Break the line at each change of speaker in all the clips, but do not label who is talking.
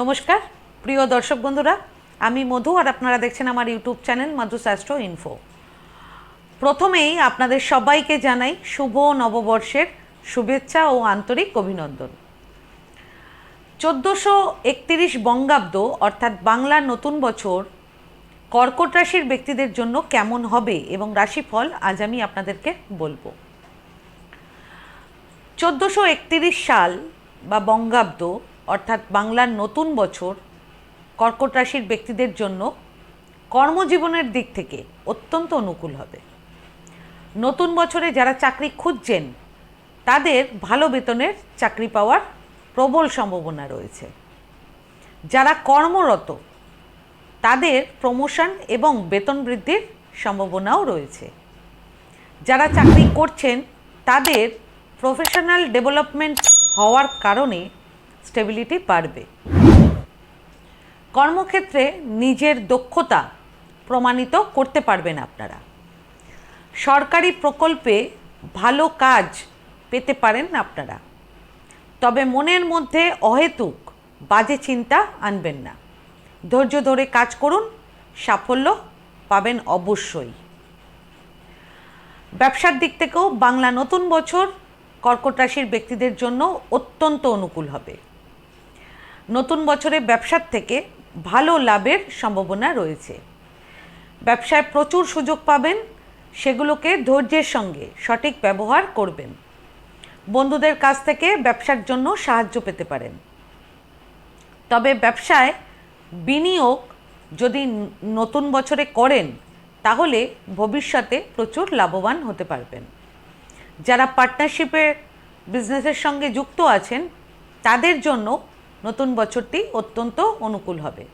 নমস্কার, প্রিয় দর্শক বন্ধুরা, আমি মধু আর আপনারা দেখছেন আমার ইউটিউব চ্যানেল মধু শাস্ত্র ইনফো। প্রথমেই আপনাদের সবাইকে জানাই শুভ নববর্ষের শুভেচ্ছা ও আন্তরিক অভিনন্দন। চোদ্দোশো একতিরিশ বঙ্গাব্দ, অর্থাৎ বাংলার নতুন বছর, কর্কট রাশির ব্যক্তিদের জন্য কেমন হবে এবং রাশিফল আজ আমি আপনাদেরকে বলব। চোদ্দোশো একতিরিশ সাল বা বঙ্গাব্দ অর্থাৎ বাংলার নতুন বছর কর্কট রাশির ব্যক্তিদের জন্য কর্মজীবনের দিক থেকে অত্যন্ত অনুকূল হবে। নতুন বছরে যারা চাকরি খুঁজছেন, তাদের ভালো বেতনের চাকরি পাওয়ার প্রবল সম্ভাবনা রয়েছে। যারা কর্মরত, তাদের প্রমোশন এবং বেতন বৃদ্ধির সম্ভাবনাও রয়েছে। যারা চাকরি করছেন, তাদের প্রফেশনাল ডেভেলপমেন্ট হওয়ার কারণে স্টেবিলিটি বাড়বে। কর্মক্ষেত্রে নিজের দক্ষতা প্রমাণিত করতে পারবেন আপনারা। সরকারি প্রকল্পে ভালো কাজ পেতে পারেন আপনারা। তবে মনের মধ্যে অহেতুক, বাজে চিন্তা আনবেন না। ধৈর্য ধরে কাজ করুন, সাফল্য পাবেন অবশ্যই। ব্যবসার দিক থেকেও বাংলা নতুন বছর কর্কট রাশির ব্যক্তিদের জন্য অত্যন্ত অনুকূল হবে। নতুন বছরে ব্যবসার থেকে ভালো লাভের সম্ভাবনা রয়েছে। ব্যবসায় প্রচুর সুযোগ পাবেন, সেগুলোকে ধৈর্যের সঙ্গে সঠিক ব্যবহার করবেন। বন্ধুদের কাছ থেকে ব্যবসার জন্য সাহায্য পেতে পারেন। তবে ব্যবসায় বিনিয়োগ যদি নতুন বছরে করেন, তাহলে ভবিষ্যতে প্রচুর লাভবান হতে পারবেন। যারা পার্টনারশিপের বিজনেসের সঙ্গে যুক্ত আছেন, তাদের জন্য নতুন বছরটি অত্যন্ত অনুকূল হবে।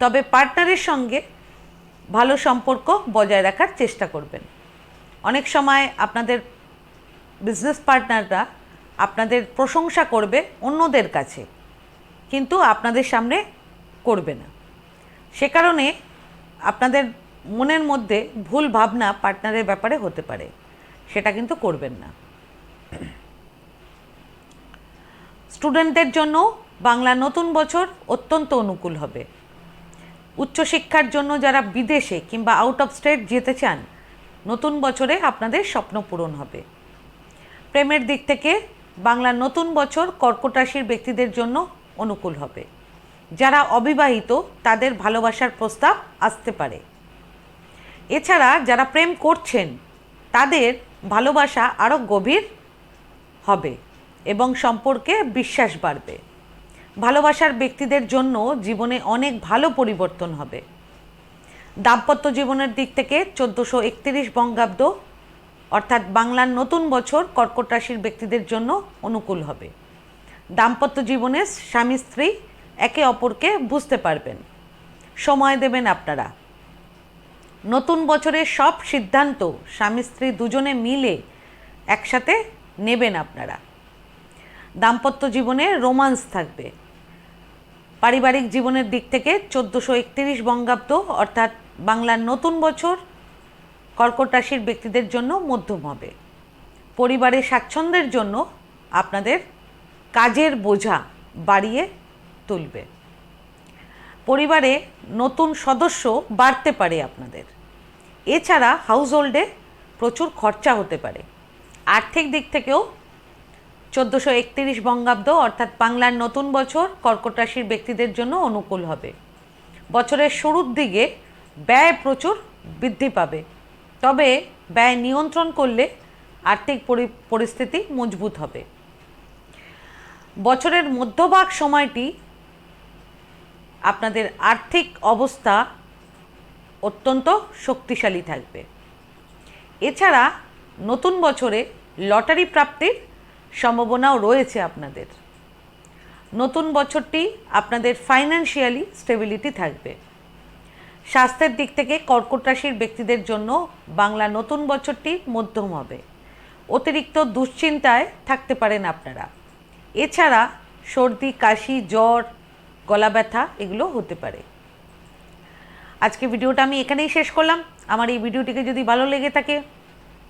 তবে পার্টনারের সঙ্গে ভালো সম্পর্ক বজায় রাখার চেষ্টা করবেন। অনেক সময় আপনাদের বিজনেস পার্টনাররা আপনাদের প্রশংসা করবে অন্যদের কাছে, কিন্তু আপনাদের সামনে করবে না। সে কারণে আপনাদের মনের মধ্যে ভুল ভাবনা পার্টনারের ব্যাপারে হতে পারে, সেটা কিন্তু করবেন না। স্টুডেন্টদের জন্য বাংলা নতুন বছর অত্যন্ত অনুকূল হবে। উচ্চশিক্ষার জন্য যারা বিদেশে কিংবা আউট অফ স্টেট যেতে চান, নতুন বছরে আপনাদের স্বপ্ন পূরণ হবে। প্রেমের দিক থেকে বাংলার নতুন বছর কর্কট রাশির ব্যক্তিদের জন্য অনুকূল হবে। যারা অবিবাহিত, তাদের ভালোবাসার প্রস্তাব আসতে পারে। এছাড়া যারা প্রেম করছেন, তাদের ভালোবাসা আরও গভীর হবে এবং সম্পর্কে বিশ্বাস বাড়বে। ভালোবাসার ব্যক্তিদের জন্য জীবনে অনেক ভালো পরিবর্তন হবে। দাম্পত্য জীবনের দিক থেকে চোদ্দোশো একতিরিশ বঙ্গাব্দ, অর্থাৎ বাংলার নতুন বছর কর্কট রাশির ব্যক্তিদের জন্য অনুকূল হবে। দাম্পত্য জীবনে স্বামী স্ত্রী একে অপরকে বুঝতে পারবেন। সময় দেবেন আপনারা। নতুন বছরের সব সিদ্ধান্ত স্বামী স্ত্রী দুজনে মিলে একসাথে নেবেন আপনারা। দাম্পত্য জীবনে রোমান্স থাকবে। পারিবারিক জীবনের দিক থেকে চোদ্দোশো একতিরিশ বঙ্গাব্দ, অর্থাৎ বাংলার নতুন বছর কর্কট রাশির ব্যক্তিদের জন্য মধ্যম হবে। পরিবারের স্বাচ্ছন্দ্যের জন্য আপনাদের কাজের বোঝা বাড়িয়ে তুলবে। পরিবারে নতুন সদস্য বাড়তে পারে আপনাদের। এছাড়া হাউস হোল্ডে প্রচুর খরচা হতে পারে। আর্থিক দিক থেকেও চোদ্দোশো একতিরিশ বঙ্গাব্দ, অর্থাৎ বাংলার নতুন বছর কর্কট রাশির ব্যক্তিদের জন্য অনুকূল হবে। বছরের শুরুর দিকে ব্যয় প্রচুর বৃদ্ধি পাবে। তবে ব্যয় নিয়ন্ত্রণ করলে আর্থিক পরি- পরিস্থিতি মজবুত হবে। বছরের মধ্যভাগ সময়টি আপনাদের আর্থিক অবস্থা অত্যন্ত শক্তিশালী থাকবে। এছাড়া নতুন বছরে লটারি প্রাপ্তির সম্ভাবনাও রয়েছে আপনাদের। নতুন বছরটি আপনাদের ফাইন্যান্সিয়ালি স্টেবিলিটি থাকবে। স্বাস্থ্যের দিক থেকে কর্কট রাশির ব্যক্তিদের জন্য বাংলা নতুন বছরটি মধ্যম হবে। অতিরিক্ত দুশ্চিন্তায় থাকতে পারেন আপনারা। এছাড়া সর্দি, কাশি, জ্বর, গলা ব্যথা এগুলো হতে পারে। আজকে ভিডিওটা আমি এখানেই শেষ করলাম। আমার এই ভিডিওটিকে যদি ভালো লেগে থাকে